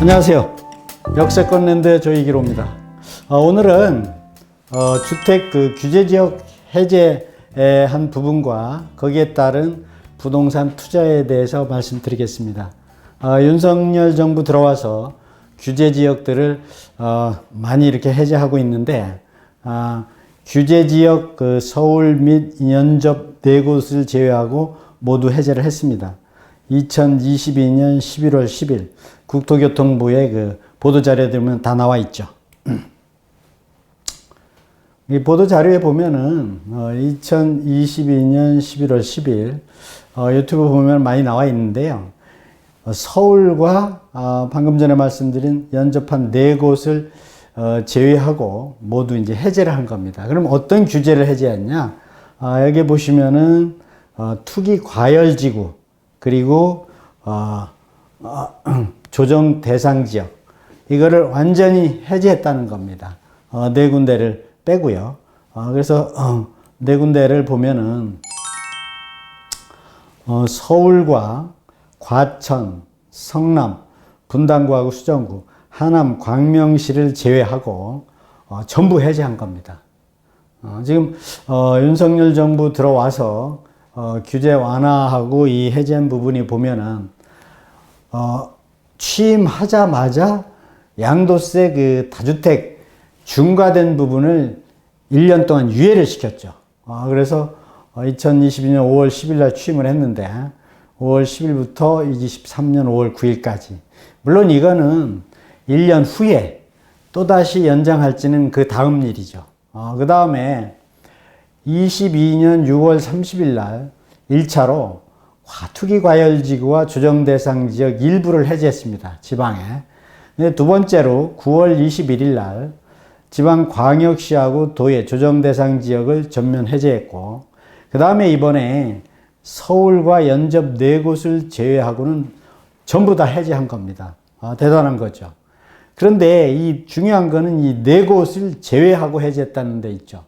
안녕하세요. 역세권 랜드 조이기로입니다. 어, 오늘은 어, 주택 그 규제 지역 해제의 한 부분과 거기에 따른 부동산 투자에 대해서 말씀드리겠습니다. 어, 윤석열 정부 들어와서 규제 지역들을 어, 많이 이렇게 해제하고 있는데 아, 규제 지역 그 서울 및 연접 네 곳을 제외하고 모두 해제를 했습니다. 2022년 11월 10일 국토교통부의 그 보도 자료에 보면 다 나와 있죠. 이 보도 자료에 보면은 어, 2022년 11월 10일 어, 유튜브 보면 많이 나와 있는데요. 어, 서울과 어, 방금 전에 말씀드린 연접한 네 곳을 어, 제외하고 모두 이제 해제를 한 겁니다. 그럼 어떤 규제를 해제했냐? 아, 여기 보시면은 어, 투기 과열 지구 그리고 어, 어, 조정 대상 지역 이거를 완전히 해제했다는 겁니다. 어, 네 군데를 빼고요. 어, 그래서 어, 네 군데를 보면은 어, 서울과 과천, 성남, 분당구하고 수정구, 하남, 광명시를 제외하고 어, 전부 해제한 겁니다. 어, 지금 어, 윤석열 정부 들어와서 어, 규제 완화하고 이 해제한 부분이 보면은 어, 취임하자마자 양도세 그 다주택 중과된 부분을 1년 동안 유예를 시켰죠. 어, 그래서 2022년 5월 10일 날 취임을 했는데 5월 10일부터 23년 5월 9일까지. 물론 이거는 1년 후에 또다시 연장할지는 그 다음 일이죠. 어, 그 다음에 22년 6월 30일 날 1차로 투기 과열지구와 조정 대상 지역 일부를 해제했습니다. 지방에. 근데 두 번째로 9월 21일 날 지방 광역시하고 도의 조정 대상 지역을 전면 해제했고 그 다음에 이번에 서울과 연접 네 곳을 제외하고는 전부 다 해제한 겁니다. 아, 대단한 거죠. 그런데 이 중요한 거는 이 네 곳을 제외하고 해제했다는 데 있죠.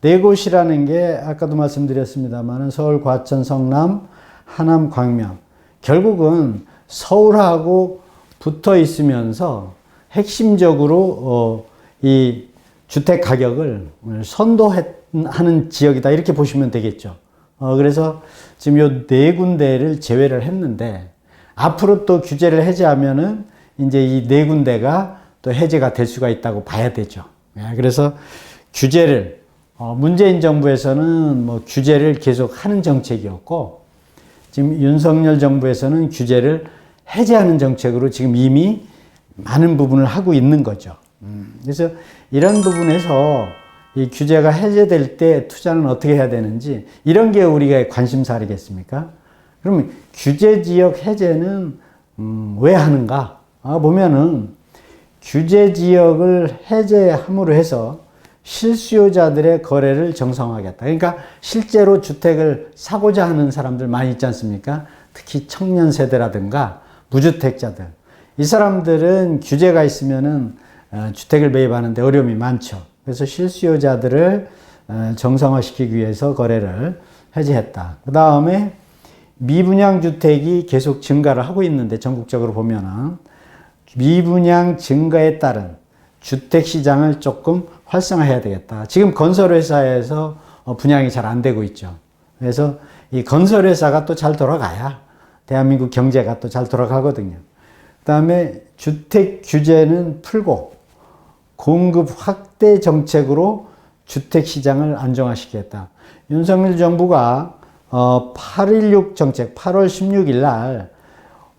네 곳이라는 게 아까도 말씀드렸습니다만 서울, 과천, 성남, 하남, 광명. 결국은 서울하고 붙어 있으면서 핵심적으로 어, 이 주택 가격을 선도하는 지역이다 이렇게 보시면 되겠죠. 어, 그래서 지금 요 네 군데를 제외를 했는데 앞으로 또 규제를 해제하면은 이제 이 네 군데가 또 해제가 될 수가 있다고 봐야 되죠. 예, 그래서 규제를 어, 문재인 정부에서는 뭐 규제를 계속 하는 정책이었고 지금 윤석열 정부에서는 규제를 해제하는 정책으로 지금 이미 많은 부분을 하고 있는 거죠. 음, 그래서 이런 부분에서 이 규제가 해제될 때 투자는 어떻게 해야 되는지 이런 게 우리가 관심사겠습니까? 그러면 규제 지역 해제는 음, 왜 하는가? 아, 보면은 규제 지역을 해제함으로 해서 실수요자들의 거래를 정상화하겠다. 그러니까 실제로 주택을 사고자 하는 사람들 많이 있지 않습니까? 특히 청년 세대라든가 무주택자들. 이 사람들은 규제가 있으면은 어, 주택을 매입하는데 어려움이 많죠. 그래서 실수요자들을 어, 정상화시키기 위해서 거래를 해제했다. 그 다음에 미분양 주택이 계속 증가를 하고 있는데 전국적으로 보면은 미분양 증가에 따른 주택 시장을 조금 활성화해야 되겠다. 지금 건설회사에서 어, 분양이 잘 안 되고 있죠. 그래서 이 건설회사가 또 잘 돌아가야 대한민국 경제가 또 잘 돌아가거든요. 그 다음에 주택 규제는 풀고 공급 확대 정책으로 주택 시장을 안정화시키겠다. 윤석열 정부가 어, 816 정책 8월 16일 날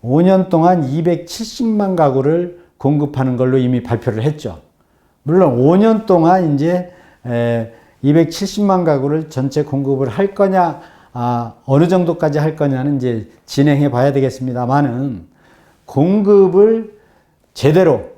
5년 동안 270만 가구를 공급하는 걸로 이미 발표를 했죠. 물론 5년 동안 이제 270만 가구를 전체 공급을 할 거냐, 아, 어느 정도까지 할 거냐는 이제 진행해 봐야 되겠습니다만은 공급을 제대로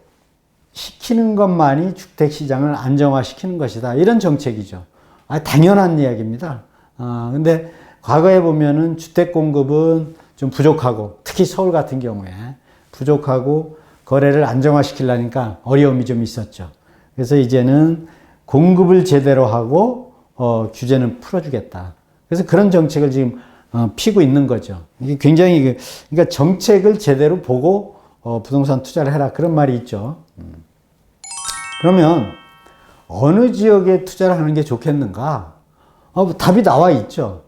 시키는 것만이 주택 시장을 안정화시키는 것이다. 이런 정책이죠. 아, 당연한 이야기입니다. 아, 근데 과거에 보면은 주택 공급은 좀 부족하고 특히 서울 같은 경우에 부족하고 거래를 안정화시키려니까 어려움이 좀 있었죠. 그래서 이제는 공급을 제대로 하고 어, 규제는 풀어주겠다. 그래서 그런 정책을 지금 어, 피고 있는 거죠. 이게 굉장히 그, 그러니까 정책을 제대로 보고 어, 부동산 투자를 해라 그런 말이 있죠. 음. 그러면 어느 지역에 투자를 하는 게 좋겠는가? 어, 답이 나와 있죠.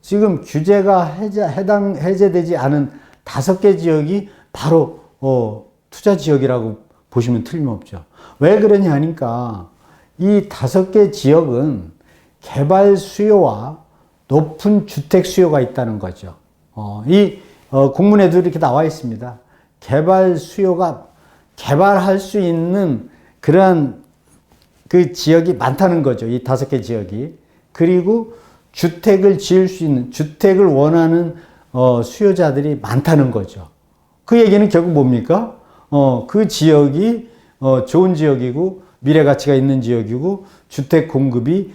지금 규제가 해제, 해당, 해제되지 않은 다섯 개 지역이 바로, 어, 투자 지역이라고 보시면 틀림없죠. 왜 그러냐 하니까 이 다섯 개 지역은 개발 수요와 높은 주택 수요가 있다는 거죠. 어, 이 어, 공문에도 이렇게 나와 있습니다. 개발 수요가 개발할 수 있는 그러한 그 지역이 많다는 거죠. 이 다섯 개 지역이. 그리고 주택을 지을 수 있는, 주택을 원하는 어, 수요자들이 많다는 거죠. 그 얘기는 결국 뭡니까? 어, 그 지역이 어, 좋은 지역이고 미래 가치가 있는 지역이고 주택 공급이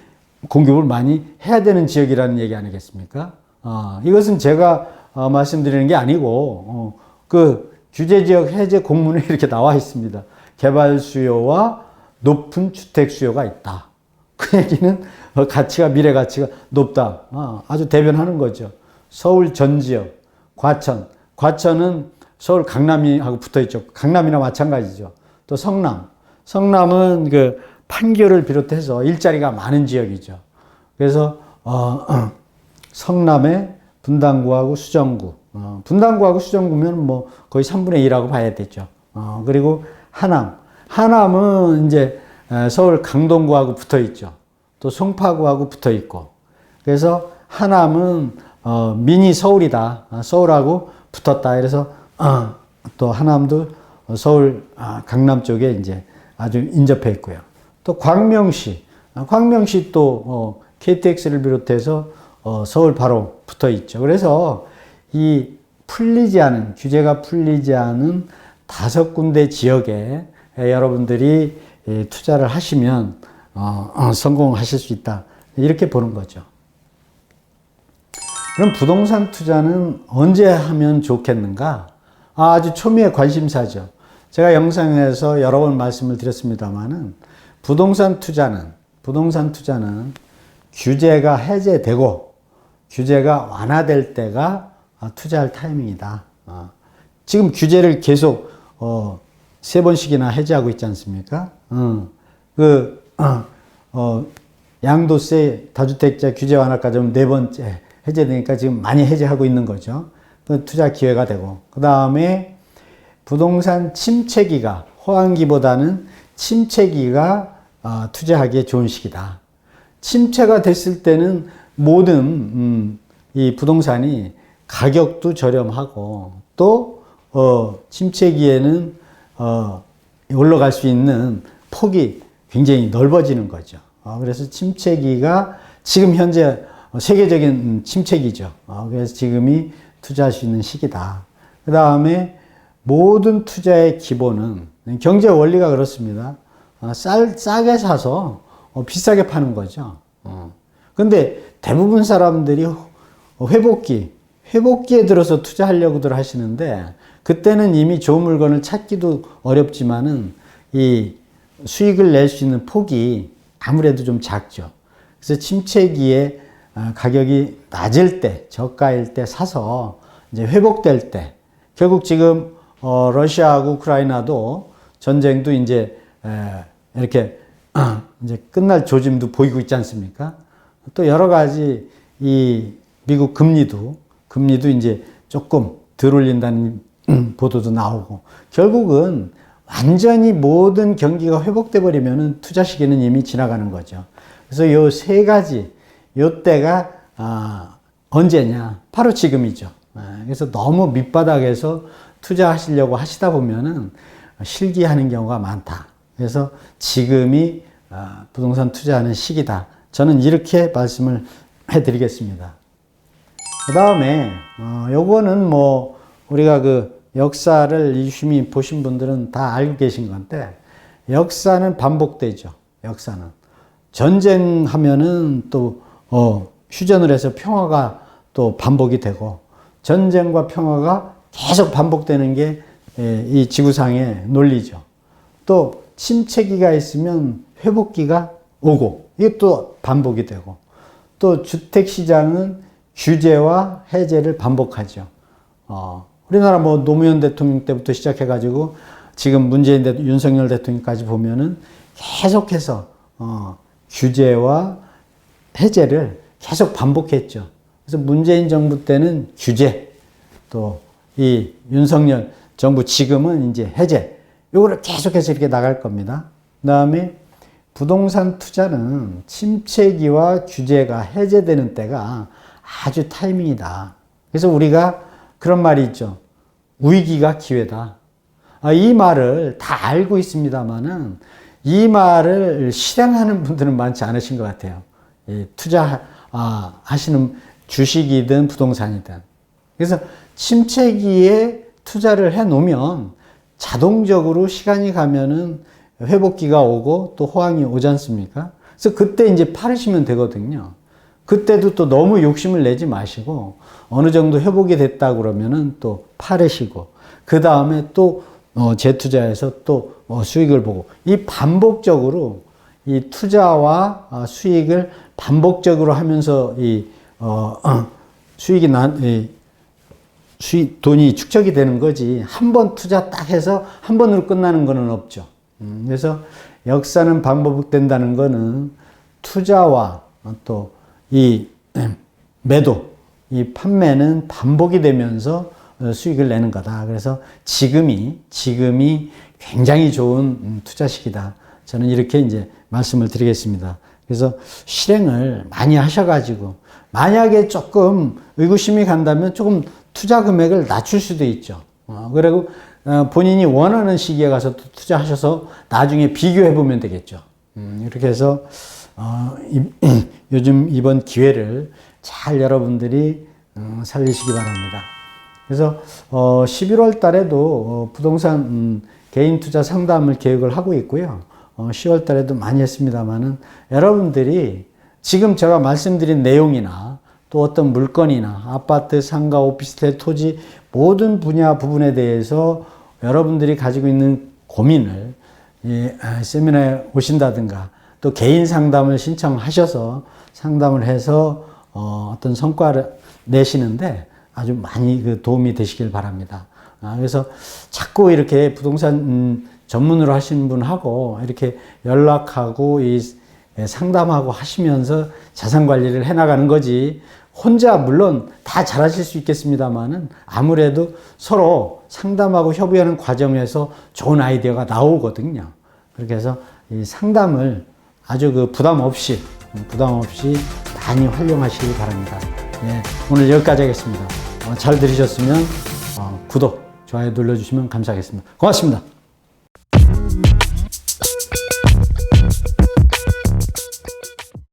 공급을 많이 해야 되는 지역이라는 얘기 아니겠습니까? 어, 이것은 제가 어, 말씀드리는 게 아니고 어, 그 규제 지역 해제 공문에 이렇게 나와 있습니다. 개발 수요와 높은 주택 수요가 있다. 그 얘기는 어, 가치가 미래 가치가 높다. 어, 아주 대변하는 거죠. 서울 전 지역, 과천, 과천은 서울 강남이하고 붙어 있죠. 강남이나 마찬가지죠. 또 성남, 성남은 그 판교를 비롯해서 일자리가 많은 지역이죠. 그래서 어, 성남의 분당구하고 수정구, 어, 분당구하고 수정구면 뭐 거의 3분의 1하고 봐야 되죠. 어, 그리고 하남, 하남은 이제 서울 강동구하고 붙어 있죠. 또 송파구하고 붙어 있고. 그래서 하남은 어, 미니 서울이다. 아, 서울하고 붙었다. 그래서 어, 또 하남도 서울 아, 강남 쪽에 이제 아주 인접해 있고요. 또 광명시, 아, 광명시 또 어, KTX를 비롯해서 어, 서울 바로 붙어 있죠. 그래서 이 풀리지 않은 규제가 풀리지 않은 다섯 군데 지역에 여러분들이 투자를 하시면 어, 성공하실 수 있다 이렇게 보는 거죠. 그럼 부동산 투자는 언제 하면 좋겠는가? 아, 아주 초미의 관심사죠. 제가 영상에서 여러 번 말씀을 드렸습니다만은 부동산 투자는 부동산 투자는 규제가 해제되고 규제가 완화될 때가 투자할 타이밍이다. 어. 지금 규제를 계속 어, 세 번씩이나 해제하고 있지 않습니까? 어, 그 어, 양도세 다주택자 규제 완화까지 네 번째 해제되니까 지금 많이 해제하고 있는 거죠. 그 투자 기회가 되고 그 다음에 부동산 침체기가 호황기보다는 침체기가 어, 투자하기에 좋은 시기다. 침체가 됐을 때는 모든 음, 이 부동산이 가격도 저렴하고 또 어, 침체기에는 어, 올라갈 수 있는 폭이 굉장히 넓어지는 거죠. 어, 그래서 침체기가 지금 현재 세계적인 침체기죠. 어, 그래서 지금이 투자할 수 있는 시기다. 그 다음에 모든 투자의 기본은 경제 원리가 그렇습니다. 어, 쌀, 싸게 사서 어, 비싸게 파는 거죠. 어. 근데 대부분 사람들이 회복기, 회복기에 들어서 투자하려고들 하시는데 그때는 이미 좋은 물건을 찾기도 어렵지만은 이 수익을 낼 수 있는 폭이 아무래도 좀 작죠. 그래서 침체기에 가격이 낮을 때, 저가일 때 사서 이제 회복될 때, 결국 지금 어, 러시아하고 우크라이나도 전쟁도 이제 에, 이렇게 이제 끝날 조짐도 보이고 있지 않습니까? 또 여러 가지 이 미국 금리도 금리도 이제 조금 덜 올린다는 보도도 나오고 결국은 완전히 모든 경기가 회복돼 버리면은 투자 시기는 이미 지나가는 거죠. 그래서 요 세 가지 요 때가 아, 언제냐? 바로 지금이죠. 아, 그래서 너무 밑바닥에서 투자하시려고 하시다 보면은 실기하는 경우가 많다. 그래서 지금이 아, 부동산 투자하는 시기다. 저는 이렇게 말씀을 해드리겠습니다. 그 다음에 어, 요거는 뭐 우리가 그 역사를 유심히 보신 분들은 다 알고 계신 건데 역사는 반복되죠. 역사는 전쟁하면은 또 어, 휴전을 해서 평화가 또 반복이 되고 전쟁과 평화가 계속 반복되는 게 이 지구상의 논리죠. 또 침체기가 있으면 회복기가 오고 이것도 반복이 되고 또 주택 시장은 규제와 해제를 반복하죠. 어, 우리나라 뭐 노무현 대통령 때부터 시작해가지고 지금 문재인 대 윤석열 대통령까지 보면은 계속해서 어, 규제와 해제를 계속 반복했죠. 그래서 문재인 정부 때는 규제, 또 이 윤석열 정부 지금은 이제 해제, 요거를 계속해서 이렇게 나갈 겁니다. 그 다음에 부동산 투자는 침체기와 규제가 해제되는 때가 아주 타이밍이다. 그래서 우리가 그런 말이 있죠. 위기가 기회다. 아, 이 말을 다 알고 있습니다만은 이 말을 실행하는 분들은 많지 않으신 것 같아요. 이 투자 아, 하시는 주식이든 부동산이든. 그래서 침체기에 투자를 해 놓으면 자동적으로 시간이 가면은 회복기가 오고 또 호황이 오지 않습니까? 그래서 그때 이제 팔으시면 되거든요. 그때도 또 너무 욕심을 내지 마시고 어느 정도 회복이 됐다 그러면은 또 팔으시고 그 다음에 또 어, 재투자해서 또 어, 수익을 보고 이 반복적으로 이 투자와 어, 수익을 반복적으로 하면서 이 어, 수익이 난 이, 수익 돈이 축적이 되는 거지 한 번 투자 딱 해서 한 번으로 끝나는 거는 없죠. 음, 그래서 역사는 반복된다는 거는 투자와 또 이 매도, 이 판매는 반복이 되면서 어, 수익을 내는 거다. 그래서 지금이 지금이 굉장히 좋은 음, 투자 시기다. 저는 이렇게 이제 말씀을 드리겠습니다. 그래서 실행을 많이 하셔가지고 만약에 조금 의구심이 간다면 조금 투자 금액을 낮출 수도 있죠. 어, 그리고 어, 본인이 원하는 시기에 가서 또 투자하셔서 나중에 비교해 보면 되겠죠. 음, 이렇게 해서 어, 이, 요즘 이번 기회를 잘 여러분들이 어, 살리시기 바랍니다. 그래서 어, 11월 달에도 어, 부동산 음, 개인 투자 상담을 계획을 하고 있고요. 어, 10월 달에도 많이 했습니다만은 여러분들이 지금 제가 말씀드린 내용이나 또 어떤 물건이나 아파트, 상가, 오피스텔, 토지 모든 분야 부분에 대해서 여러분들이 가지고 있는 고민을 이 아, 세미나에 오신다든가 또 개인 상담을 신청하셔서 상담을 해서 어, 어떤 성과를 내시는데 아주 많이 그 도움이 되시길 바랍니다. 아, 그래서 자꾸 이렇게 부동산 음, 전문으로 하시는 분하고 이렇게 연락하고 이 상담하고 하시면서 자산 관리를 해 나가는 거지. 혼자 물론 다 잘하실 수 있겠습니다만은 아무래도 서로 상담하고 협의하는 과정에서 좋은 아이디어가 나오거든요. 그렇게 해서 이 상담을 아주 그 부담 없이 부담 없이 많이 활용하시기 바랍니다. 예, 오늘 여기까지 하겠습니다. 어, 잘 들으셨으면 어, 구독, 좋아요 눌러주시면 감사하겠습니다. 고맙습니다.